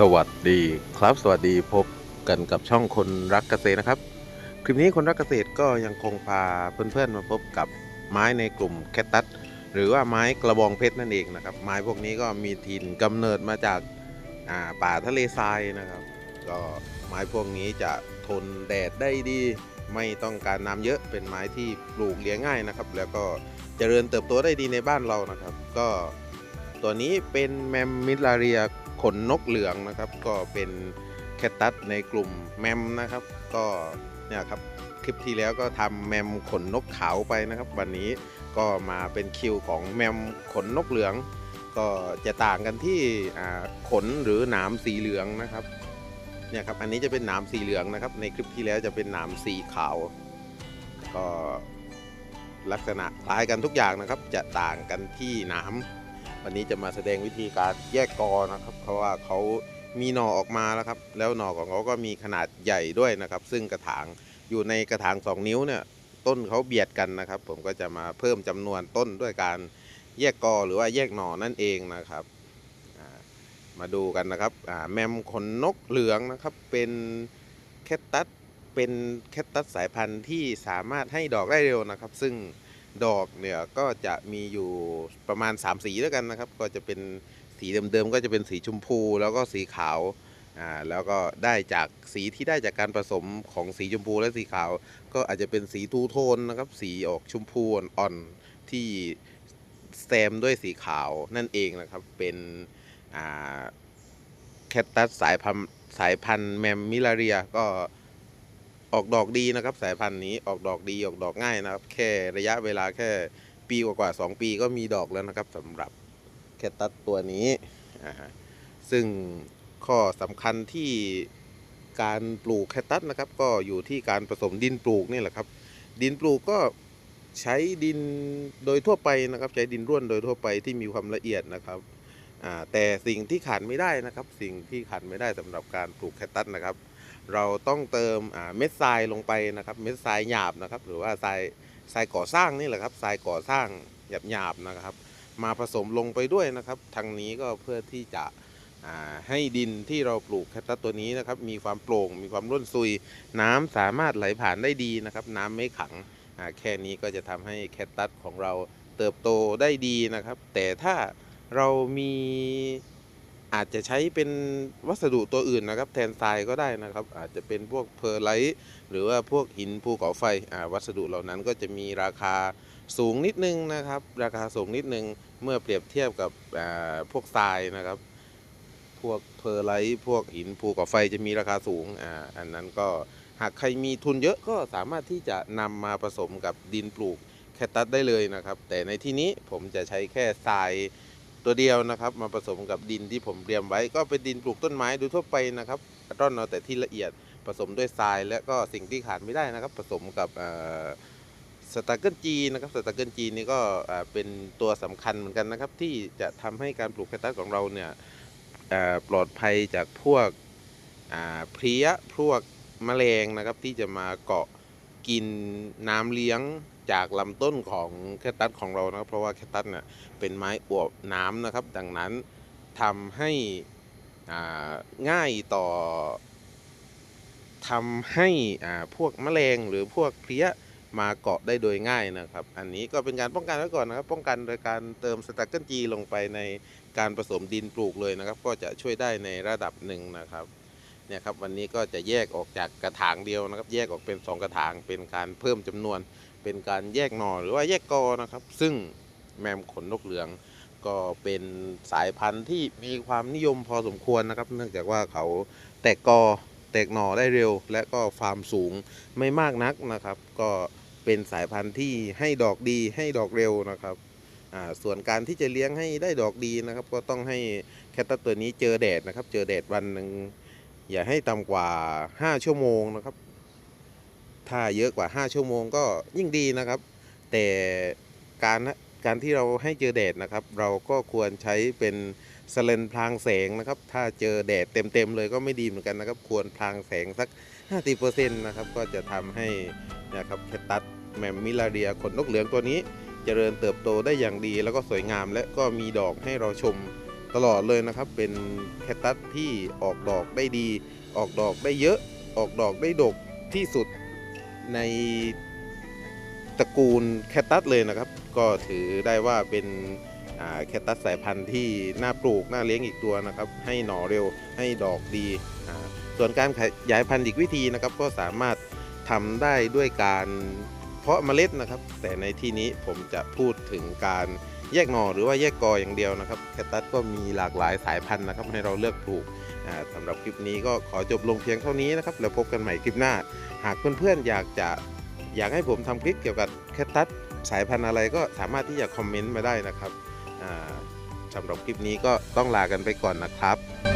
สวัสดีครับ สวัสดีพบกันกับช่องคนรักเกษตรนะครับ คลิปนี้คนรักเกษตรก็ยังคงพาเพื่อนๆมาพบกับไม้ในกลุ่มแคตตัสหรือว่าไม้กระบองเพชรนั่นเองนะครับ ไม้พวกนี้ก็มีถิ่นกำเนิดมาจากาป่าทะเลทรายนะครับ ก็ไม้พวกนี้จะทนแดดได้ดี ไม่ต้องการน้ำเยอะเป็นไม้ที่ปลูกเลี้ยงง่ายนะครับ แล้วก็เจริญเติบโตได้ดีในบ้านเรานะครับ ก็ตัวนี้เป็นแมมมิลาเรีย ขนนกเหลืองนะครับ ก็เป็นแคตตัสในกลุ่มแมมนะครับ ก็เนี่ยครับคลิปที่แล้วก็ทำแมมขนนกขาวไปนะครับ วันนี้ก็มาเป็นคิวของแมมขนนกเหลือง ก็จะต่างกันที่ขนหรือหนามสีเหลืองนะครับเนี่ยครับอันนี้จะเป็นหนามสีเหลืองนะครับ ในคลิปที่แล้วจะเป็นหนามสีขาว ก็ลักษณะคล้ายกันทุกอย่างนะครับ จะต่างกันที่หนาม วันนี้จะมาแสดงวิธีการแยกกอนะครับ เพราะว่าเขามีหน่อออกมาแล้วครับ แล้วหน่อของเขาก็มีขนาดใหญ่ด้วยนะครับ ซึ่งกระถางอยู่ในกระถาง 2 นิ้วเนี่ยต้นเขาเบียดกันนะครับ ผมก็จะมาเพิ่มจำนวนต้นด้วยการแยกกอหรือว่าแยกหน่อนั่นเองนะครับมาดูกันนะครับแมมขนนกเหลืองนะครับเป็นแคตตัสเป็นแคตตัสสายพันธุ์ที่สามารถให้ดอกได้เร็วนะครับ ซึ่ง ดอกเนี่ยก็จะมีอยู่ประมาณ 3 สีด้วยกันนะครับ ก็จะเป็นสีเดิมๆก็จะเป็นสีชมพู แล้วก็สีขาวอ่าแล้วก็ได้จากสีที่ได้จากการผสมของสีชมพูและสีขาว ก็อาจจะเป็นสีทูโทนนะครับ สีออกชมพูอ่อนๆที่แซมด้วยสีขาวนั่นเองนะครับ เป็นอ่าแคตตัสสายพันธุ์สายพันธุ์แมมมิลาเรียก็ ออกดอกดีนะครับ สายพันธุ์นี้ออกดอกดีออกดอกง่ายนะครับ แค่ระยะเวลาแค่ปีกว่าๆสองปีก็มีดอกแล้วนะครับสำหรับแคตตัสตัวนี้อ่าซึ่งข้อสำคัญที่การปลูกแคตตัสนะครับ ก็อยู่ที่การผสมดินปลูกนี่แหละครับ ดินปลูกก็ใช้ดินโดยทั่วไปนะครับ ใช้ดินร่วนโดยทั่วไปที่มีความละเอียดนะครับอ่าแต่สิ่งที่ขาดไม่ได้นะครับ สิ่งที่ขาดไม่ได้สำหรับการปลูกแคคตัสนะครับ เราต้องเติมเม็ดทรายลงไปนะครับ เม็ดทรายหยาบนะครับ หรือว่าทรายทรายก่อสร้างนี่แหละครับทรายก่อสร้างหยาบหยาบนะครับ มาผสมลงไปด้วยนะครับทางนี้ก็เพื่อที่จะให้ดินที่เราปลูกแคคตัสตัวนี้นะครับ มีความโปร่ง มีความร่วนซุย น้ำสามารถไหลผ่านได้ดีนะครับ น้ำไม่ขังแค่นี้ก็จะทำให้แคคตัสของเราเติบโตได้ดีนะครับ แต่ถ้าเรามี อาจจะใช้เป็นวัสดุตัวอื่นนะครับ แทนทรายก็ได้นะครับ อาจจะเป็นพวกเพอร์ไลท์หรือว่าพวกหินภูเขาไฟวัสดุเหล่านั้นก็จะมีราคาสูงนิดนึงนะครับ ราคาสูงนิดนึงเมื่อเปรียบเทียบกับพวกทรายนะครับ พวกเพอร์ไลท์พวกหินภูเขาไฟจะมีราคาสูงออันนั้นก็หากใครมีทุนเยอะก็สามารถที่จะนำมาผสมกับดินปลูกแคคตัสได้เลยนะครับ แต่ในที่นี้ผมจะใช้แค่ทราย ตัวเดียวนะครับ มาผสมกับดินที่ผมเตรียมไว้ ก็เป็นดินปลูกต้นไม้โดยทั่วไปนะครับร่อนเอาแต่ที่ละเอียดผสมด้วยทราย และก็สิ่งที่ขาดไม่ได้นะครับ ผสมกับสตาร์เกิลจีนะครับสตาร์เกิลจีนี่ก็เป็นตัวสำคัญเหมือนกันนะครับ ที่จะทำให้การปลูกแคคตัสของเราเนี่ยปลอดภัยจากพวกเพลี้ยพวกแมลงนะครับที่จะมาเกาะกินน้ำเลี้ยง จากลำต้นของแคคตัสของเรานะครับ เพราะว่าแคคตัสเนี่ยเป็นไม้อวบน้ำนะครับ ดังนั้นทำให้ง่ายต่อทำให้พวกแมลงหรือพวกเพลี้ยมาเกาะได้โดยง่ายนะครับ อันนี้ก็เป็นการป้องกันไว้ก่อนนะครับ ป้องกันโดยการเติมสตักเกิลจีลงไปในการผสมดินปลูกเลยนะครับ ก็จะช่วยได้ในระดับหนึ่งนะครับเนี่ยครับวันนี้ก็จะแยกออกจากกระถางเดียวนะครับ แยกออกเป็น 2 กระถางเป็นการเพิ่มจำนวน เป็นการแยกหน่อหรือว่าแยกกอนะครับ ซึ่งแมมขนนกเหลือง ก็เป็นสายพันธุ์ที่มีความนิยมพอสมควรนะครับ เนื่องจากว่าเขาแตกกอแตกหน่อได้เร็ว และก็ฟาร์มสูงไม่มากนักนะครับ ก็เป็นสายพันธุ์ที่ให้ดอกดีให้ดอกเร็วนะครับส่วนการที่จะเลี้ยงให้ได้ดอกดีนะครับ ก็ต้องให้แคตตัสตัวนี้เจอแดดนะครับ เจอแดดวันหนึ่งอย่าให้ต่ำกว่า 5 ชั่วโมงนะครับ ถ้าเยอะกว่า 5 ชั่วโมงก็ยิ่งดีนะครับ แต่การการที่เราให้เจอแดดนะครับ เราก็ควรใช้เป็นสเลนพลางแสงนะครับ ถ้าเจอแดดเต็มๆเลยก็ไม่ดีเหมือนกันนะครับ ควรพลางแสงสัก 50%นะครับ ก็จะทำให้นะครับแคตตัสแมมมิลาเรียขนนกเหลืองตัวนี้เจริญเติบโตได้อย่างดีแล้วก็สวยงาม และก็มีดอกให้เราชมตลอดเลยนะครับ เป็นแคคตัสที่ออกดอกได้ดี ออกดอกได้เยอะ ออกดอกได้ดกที่สุด ในตระกูลแคคตัสเลยนะครับ ก็ถือได้ว่าเป็นแคคตัสสายพันธุ์ที่น่าปลูกน่าเลี้ยงอีกตัวนะครับ ให้หน่อเร็วให้ดอกดี ส่วนการขยายพันธุ์อีกวิธีนะครับ ก็สามารถทำได้ด้วยการเพาะเมล็ดนะครับ แต่ในที่นี้ผมจะพูดถึงการ แยกหน่อหรือว่าแยกกออย่างเดียวนะครับแคคตัสก็มีหลากหลายสายพันธุ์นะครับให้เราเลือกปลูกอ่าสำหรับคลิปนี้ก็ขอจบลงเพียงเท่านี้นะครับแล้วพบกันใหม่คลิปหน้า หากเพื่อนๆอยากจะอยากให้ผมทำคลิปเกี่ยวกับแคทตัสสายพันธุ์อะไรก็สามารถที่จะคอมเมนต์มาได้นะครับอ่าสำหรับคลิปนี้ก็ต้องลากันไปก่อนนะครับ